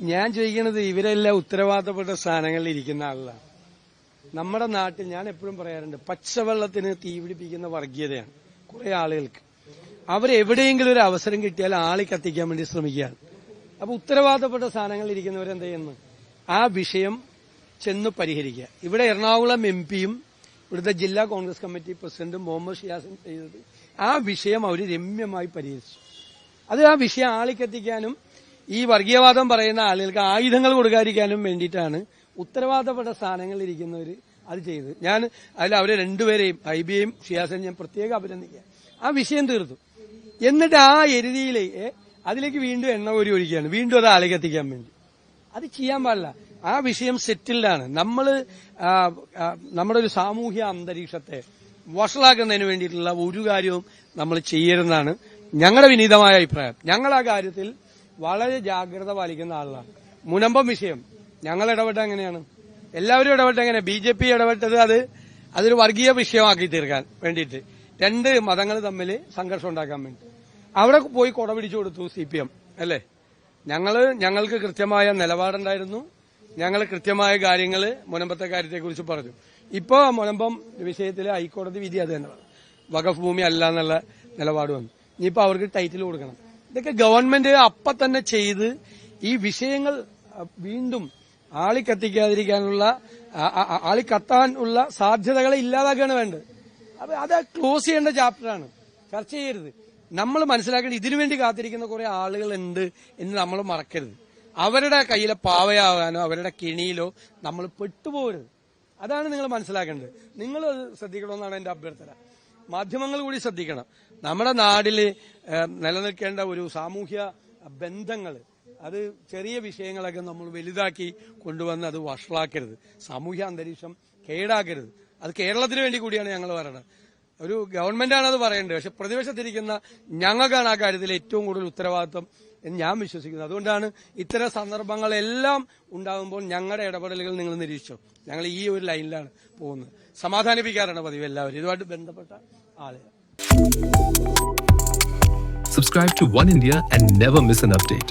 ഞാൻ ചോദിക്കുന്നത് ഇവരെല്ലാം ഉത്തരവാദിത്തപ്പെട്ട സ്ഥാനങ്ങളിൽ ഇരിക്കുന്ന ആളുകളാണ് നമ്മുടെ നാട്ടിൽ ഞാൻ എപ്പോഴും പറയാറുണ്ട് പച്ചവെള്ളത്തിന് തീപിടിപ്പിക്കുന്ന വർഗീയതയാണ് കുറെ ആളുകൾക്ക്. അവരെവിടെയെങ്കിലും ഒരു അവസരം കിട്ടിയാൽ ആളി കത്തിക്കാൻ വേണ്ടി ശ്രമിക്കുകയാണ്. അപ്പൊ ഉത്തരവാദിത്തപ്പെട്ട സ്ഥാനങ്ങളിൽ ഇരിക്കുന്നവരെന്ത് ചെയ്യുന്നു? ആ വിഷയം ചെന്ന് പരിഹരിക്കുക. ഇവിടെ എറണാകുളം എം പിയും ഇവിടുത്തെ ജില്ലാ കോൺഗ്രസ് കമ്മിറ്റി പ്രസിഡന്റും മുഹമ്മദ് ഷിയാസും ചെയ്തത് ആ വിഷയം അവർ രമ്യമായി പരിഹരിച്ചു. അത് ആ വിഷയം ആളിക്കെത്തിക്കാനും ഈ വർഗീയവാദം പറയുന്ന ആളുകൾക്ക് ആയുധങ്ങൾ കൊടുക്കാതിരിക്കാനും വേണ്ടിയിട്ടാണ് ഉത്തരവാദപ്പെട്ട സ്ഥാനങ്ങളിൽ ഇരിക്കുന്നവർ അത് ചെയ്ത് ഞാൻ അതിൽ അവരെ രണ്ടുപേരെയും ഐബിയെയും ഷിയാസിനെയും ഞാൻ പ്രത്യേകം അഭിനന്ദിക്കുക. ആ വിഷയം തീർത്തു. എന്നിട്ട് ആ എരുതിയിലെ അതിലേക്ക് വീണ്ടും എണ്ണ കോരി ഒഴിക്കുകയാണ്. വീണ്ടും അത് ആളിക്കെത്തിക്കാൻ വേണ്ടി. അത് ചെയ്യാൻ പാടില്ല. ആ വിഷയം സെറ്റിൽഡാണ് നമ്മൾ നമ്മുടെ ഒരു സാമൂഹ്യ അന്തരീക്ഷത്തെ വഷളാക്കുന്നതിന് വേണ്ടിയിട്ടുള്ള ഒരു കാര്യവും നമ്മൾ ചെയ്യരുതെന്നാണ് ഞങ്ങളുടെ വിനീതമായ അഭിപ്രായം. ഞങ്ങൾ ആ കാര്യത്തിൽ വളരെ ജാഗ്രത പാലിക്കുന്ന ആളാണ് മുനമ്പം വിഷയം. ഞങ്ങൾ ഇടപെട്ട എങ്ങനെയാണ്? എല്ലാവരും ഇടപെട്ട എങ്ങനെ ബി ജെ പി ഇടപെട്ടത് അത് അതൊരു വർഗീയ വിഷയമാക്കി തീർക്കാൻ വേണ്ടിയിട്ട്. രണ്ട് മതങ്ങൾ തമ്മിൽ സംഘർഷം ഉണ്ടാക്കാൻ വേണ്ടി. അവിടെ പോയി കൊട പിടിച്ചു കൊടുത്തു സി പി എം അല്ലേ? ഞങ്ങൾ ഞങ്ങൾക്ക് കൃത്യമായ നിലപാടുണ്ടായിരുന്നു. ഞങ്ങൾ കൃത്യമായ കാര്യങ്ങൾ മുനമ്പത്തെ കാര്യത്തെക്കുറിച്ച് പറഞ്ഞു. ഇപ്പോ മുനമ്പം വിഷയത്തിൽ ഹൈക്കോടതി വിധി അത് തന്നെ. വകഫ് ഭൂമി അല്ല എന്നുള്ള നിലപാട് വന്നു. ഇനിയിപ്പോ അവർക്ക് ടൈറ്റിൽ കൊടുക്കണം. ഇതൊക്കെ ഗവൺമെന്റ് അപ്പ തന്നെ ചെയ്ത് ഈ വിഷയങ്ങൾ വീണ്ടും ആളിക്കത്തിക്കാതിരിക്കാനുള്ള ആളിക്കത്താൻ കത്താനുള്ള സാധ്യതകളെ ഇല്ലാതാക്കുകയാണ് വേണ്ടത്. അപ്പൊ അത് ക്ലോസ് ചെയ്യേണ്ട ചാപ്റ്ററാണ് ചർച്ച ചെയ്യരുത്. നമ്മൾ മനസ്സിലാക്കേണ്ടത് ഇതിനുവേണ്ടി കാത്തിരിക്കുന്ന കുറെ ആളുകളുണ്ട് എന്ന് നമ്മൾ മറക്കരുത്. അവരുടെ കയ്യിലെ പാവയാകാനോ അവരുടെ കിണിയിലോ നമ്മൾ പെട്ടുപോകരുത്. അതാണ് നിങ്ങൾ മനസ്സിലാക്കേണ്ടത്. നിങ്ങൾ അത് ശ്രദ്ധിക്കണമെന്നാണ് എന്റെ അഭ്യർത്ഥന. മാധ്യമങ്ങൾ കൂടി ശ്രദ്ധിക്കണം. നമ്മുടെ നാട്ടിൽ നിലനിൽക്കേണ്ട ഒരു സാമൂഹ്യ ബന്ധങ്ങൾ അത് ചെറിയ വിഷയങ്ങളൊക്കെ നമ്മൾ വലുതാക്കി കൊണ്ടുവന്ന് അത് വഷളാക്കരുത്. സാമൂഹ്യ അന്തരീക്ഷം കേടാക്കരുത്. അത് കേരളത്തിന് വേണ്ടി കൂടിയാണ് ഞങ്ങൾ പറയുന്നത് ഒരു ഗവൺമെന്റാണ് അത് പറയേണ്ടത്. പക്ഷെ പ്രതിപക്ഷത്തിരിക്കുന്ന ഞങ്ങൾക്കാണ് ആ കാര്യത്തിൽ ഏറ്റവും കൂടുതൽ ഉത്തരവാദിത്വം എന്ന് ഞാൻ വിശ്വസിക്കുന്നു. അതുകൊണ്ടാണ് ഇത്തരം സന്ദർഭങ്ങളെല്ലാം ഉണ്ടാകുമ്പോൾ ഞങ്ങളുടെ ഇടപെടലുകൾ നിങ്ങൾ നിരീക്ഷിച്ചു. ഞങ്ങൾ ഈ ഒരു ലൈനിലാണ് പോകുന്നത്. സമാധാനിപ്പിക്കാറാണ് പതിവ് എല്ലാവരും. ഇതുമായിട്ട് ബന്ധപ്പെട്ട ആളുകൾ Subscribe to One India and never miss an update.